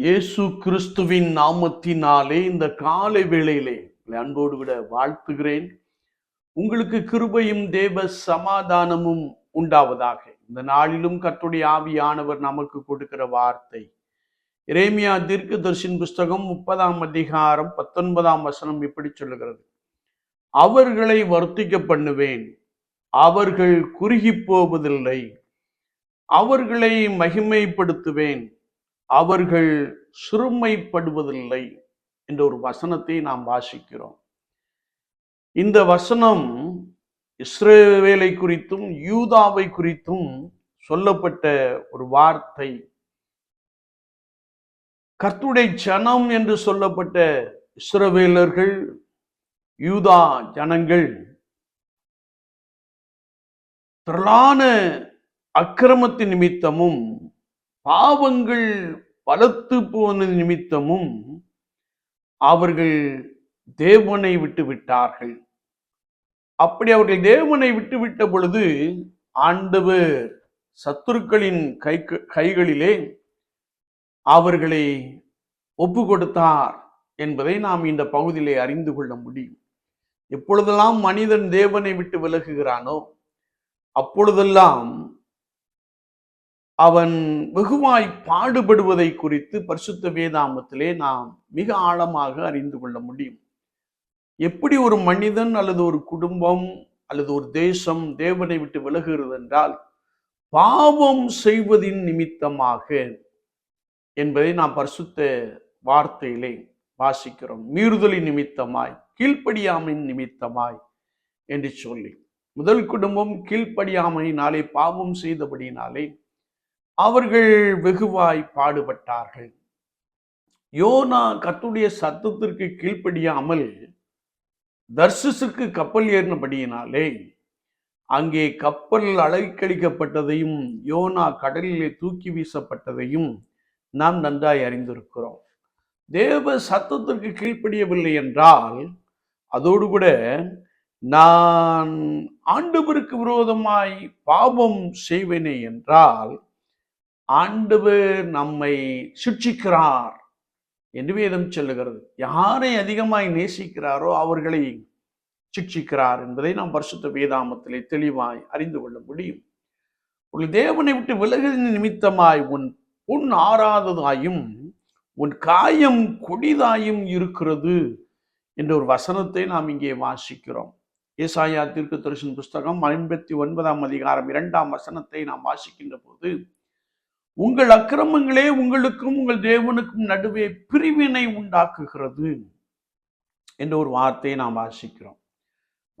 இயேசு கிறிஸ்துவின் நாமத்தினாலே இந்த காலை வேளையிலே அன்போடு விட வாழ்த்துகிறேன். உங்களுக்கு கிருபையும் தேவ சமாதானமும் உண்டாவதாக. இந்த நாளிலும் கர்த்தருடைய ஆவியானவர் நமக்கு கொடுக்கிற வார்த்தை. இரேமியா தீர்க்க தர்ஷின் புஸ்தகம் முப்பதாம் அதிகாரம் பத்தொன்பதாம் வசனம் இப்படி சொல்லுகிறது. அவர்களை வர்த்திக்க பண்ணுவேன் அவர்கள் குறுகி போவதில்லை அவர்களை மகிமைப்படுத்துவேன். அவர்கள் சிறுமைப்படுவதில்லை என்ற ஒரு வசனத்தை நாம் வாசிக்கிறோம். இந்த வசனம் இஸ்ரேவேலை குறித்தும் யூதாவை குறித்தும் சொல்லப்பட்ட ஒரு வார்த்தை. கர்த்துடைய ஜனம் என்று சொல்லப்பட்ட இஸ்ரவேலர்கள் யூதா ஜனங்கள் திரளான அக்கிரமத்தின் நிமித்தமும் பாவங்கள் பலத்து போன நிமித்தமும் அவர்கள் தேவனை விட்டு விட்டார்கள். அப்படி அவர்கள் தேவனை விட்டு விட்ட பொழுது ஆண்டவர் சத்துருக்களின் கை கைகளிலே அவர்களை ஒப்பு கொடுத்தார் என்பதை நாம் இந்த பகுதியிலே அறிந்து கொள்ள முடியும். எப்பொழுதெல்லாம் மனிதன் தேவனை விட்டு விலகுகிறானோ அப்பொழுதெல்லாம் அவன் வெகுவாய் பாடுபடுவதை குறித்து பரிசுத்த வேதாமத்திலே நாம் மிக ஆழமாக அறிந்து கொள்ள முடியும். எப்படி ஒரு மனிதன் அல்லது ஒரு குடும்பம் அல்லது ஒரு தேசம் தேவனை விட்டு விலகுகிறது என்றால் பாவம் செய்வதின் நிமித்தமாக என்பதை நாம் பரிசுத்த வார்த்தையிலே வாசிக்கிறோம். மீறுதலின் நிமித்தமாய் கீழ்ப்படியாமையின் நிமித்தமாய் என்று சொல்லி முதல் குடும்பம் கீழ்ப்படியாமையினாலே பாவம் செய்தபடியினாலே அவர்கள் வெகுவாய் பாடுபட்டார்கள். யோனா கத்துடைய சத்தத்திற்கு கீழ்ப்படியாமல் தர்சுசுக்கு கப்பல் ஏறினபடியினாலே அங்கே கப்பல் அலைக்கழிக்கப்பட்டதையும் யோனா கடலிலே தூக்கி வீசப்பட்டதையும் நாம் நன்றாய் அறிந்திருக்கிறோம். தேவ சத்தத்திற்கு கீழ்ப்படியவில்லை என்றால் அதோடு கூட நான் ஆண்டவருக்கு விரோதமாய் பாவம் செய்வேனே என்றால் ஆண்டவர் நம்மை சிக்ஷிக்கிறார் என்று வேதம் சொல்லுகிறது. யாரை அதிகமாய் நேசிக்கிறாரோ அவர்களை சிக்ஷிக்கிறார் என்பதை நாம் பரிசுத்த வேதாமத்திலே தெளிவாய் அறிந்து கொள்ள முடியும். உன் தேவனை விட்டு விலகின் நிமித்தமாய் உன் புண் ஆறாததாயும் உன் காயம் கொடிதாயும் இருக்கிறது என்ற ஒரு வசனத்தை நாம் இங்கே வாசிக்கிறோம். ஏசாயா தீர்க்க தரிசன புஸ்தகம் ஐம்பத்தி ஒன்பதாம் அதிகாரம் இரண்டாம் வசனத்தை நாம் வாசிக்கின்ற போது உங்கள் அக்கிரமங்களே உங்களுக்கும் உங்கள் தேவனுக்கும் நடுவே பிரிவினை உண்டாக்குகிறது என்ற ஒரு வார்த்தையை நாம் வாசிக்கிறோம்.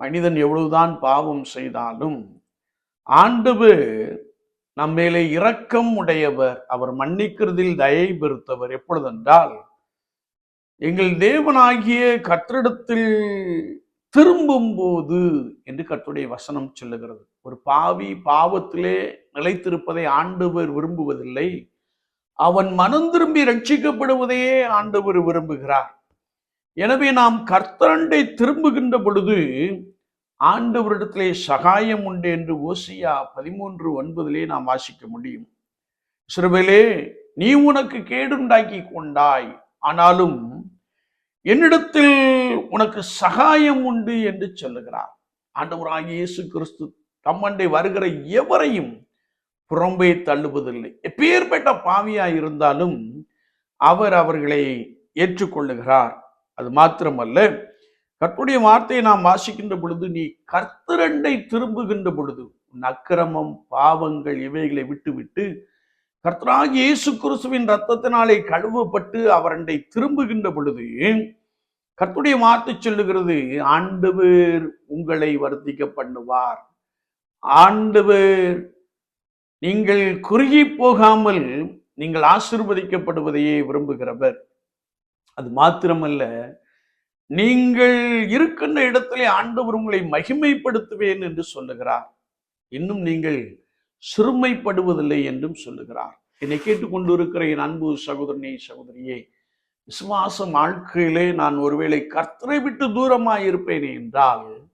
மனிதன் எவ்வளவுதான் பாவம் செய்தாலும் ஆண்டவர் நம் மேலே இரக்கம் உடையவர். அவர் மன்னிக்கிறதில் தயை பெருத்தவர் எப்பொழுதென்றால் எங்கள் தேவனாகிய கற்றிடத்தில் திரும்பும் போது என்று கர்த்துடைய வசனம் சொல்லுகிறது. ஒரு பாவி பாவத்திலே நிலைத்திருப்பதை ஆண்டவர் விரும்புவதில்லை. அவன் மனம் திரும்பி ரட்சிக்கப்படுவதையே ஆண்டவர் விரும்புகிறார். எனவே நாம் கர்த்தரண்டை திரும்புகின்ற பொழுது ஆண்டவரிடத்திலே சகாயம் உண்டு என்று ஓசியா பதிமூன்று ஒன்பதிலே நாம் வாசிக்க முடியும். சிறுவிலே நீ உனக்கு கேடுண்டாக்கி கொண்டாய். ஆனாலும் என்னிடத்தில் உனக்கு சகாயம் உண்டு என்று சொல்லுகிறார். ஆண்டவராகிய இயேசு கிறிஸ்து தம்மண்டை வருகிற எவரையும் புறம்பே தள்ளுவதில்லை. எப்பேற்பட்ட பாவியா இருந்தாலும் அவர் அவர்களை ஏற்றுக்கொள்ளுகிறார். அது மாத்திரமல்ல கற்புடைய வார்த்தையை நாம் வாசிக்கின்ற பொழுது நீ கர்த்தரண்டை திரும்புகின்ற பொழுது உன் அக்கிரமம் பாவங்கள் இவைகளை விட்டுவிட்டு கர்த்தராக இயேசு கிறிஸ்துவின் ரத்தத்தினாலே கழுவப்பட்டு அவரண்டை திரும்புகின்ற பொழுது கர்த்துடைய வார்த்தை சொல்லுகிறது ஆண்டவர் உங்களை வர்த்திக்க பண்ணுவார் ஆண்டவர் நீங்கள் குறுகி போகாமல் நீங்கள் ஆசிர்வதிக்கப்படுவதையே விரும்புகிறவர். அது மாத்திரமல்ல நீங்கள் இருக்கின்ற இடத்திலே ஆண்டவர் உங்களை மகிமைப்படுத்துவேன் என்று சொல்லுகிறார். இன்னும் நீங்கள் சிறுமைப்படுவதில்லை என்றும் சொல்லுகிறார். என்னை கேட்டுக்கொண்டு இருக்கிற என் அன்பு சகோதரனே சகோதரியே விசுவாச வாழ்க்கையிலே நான் ஒருவேளை கர்த்தரை விட்டு தூரமாய் இருப்பேன் என்றால்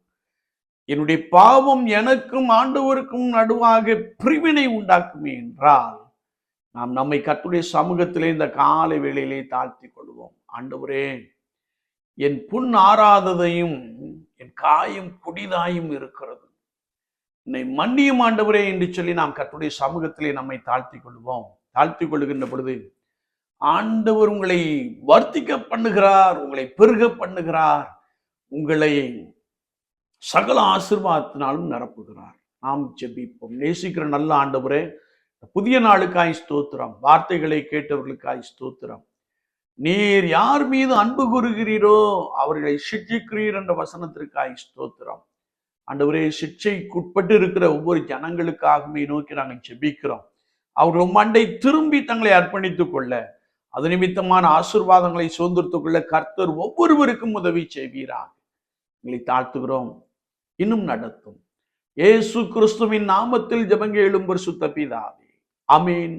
என்னுடைய பாவம் எனக்கும் ஆண்டவருக்கும் நடுவாக பிரிவினை உண்டாக்குமே என்றால் நாம் நம்மை கத்துடைய சமூகத்திலே இந்த காலை வேளையிலே தாழ்த்தி கொள்வோம். ஆண்டவரே என் புண் ஆறாததையும் என் காயம் கொடிதாயும் இருக்கிறது. என்னை மன்னியும் ஆண்டவரே என்று சொல்லி நாம் கர்த்தருடைய சமூகத்திலே நம்மை தாழ்த்தி கொள்வோம் தாழ்த்தி கொள்ளுகின்ற பொழுது ஆண்டவர் உங்களை வர்த்திக்க பண்ணுகிறார் உங்களை பெருக பண்ணுகிறார் உங்களை சகல ஆசிர்வாதத்தினாலும் நிரப்புகிறார். நாம் ஜெபிப்போம். நேசிக்கிற நல்ல ஆண்டவரே புதிய நாளுக்காய் ஸ்தோத்திரம் வார்த்தைகளை கேட்டவர்களுக்காய் ஸ்தோத்திரம். நீர் யார் மீது அன்பு கூறுகிறீரோ அவர்களை சிக்ஷிக்கிறீர் என்ற வசனத்திற்காய் ஸ்தோத்திரம். ஆண்டவரே சிக்ஷைக்குட்பட்டு இருக்கிற ஒவ்வொரு ஜனங்களுக்காகவே நோக்கி நாங்கள் ஜெபிக்கிறோம். அவர்கள் மண்டை திரும்பி தங்களை அர்ப்பணித்துக் கொள்ள அது நிமித்தமான ஆசீர்வாதங்களை சுதந்திரத்துக் கொள்ள கர்த்தர் ஒவ்வொருவருக்கும் உதவி செய்வீராக. எங்களை தாழ்த்துகிறோம் இன்னும் நடத்தும். இயேசு கிறிஸ்துவின் நாமத்தில் ஜபங்க எழும்பர் சுத்த பிதாவே. அமீன்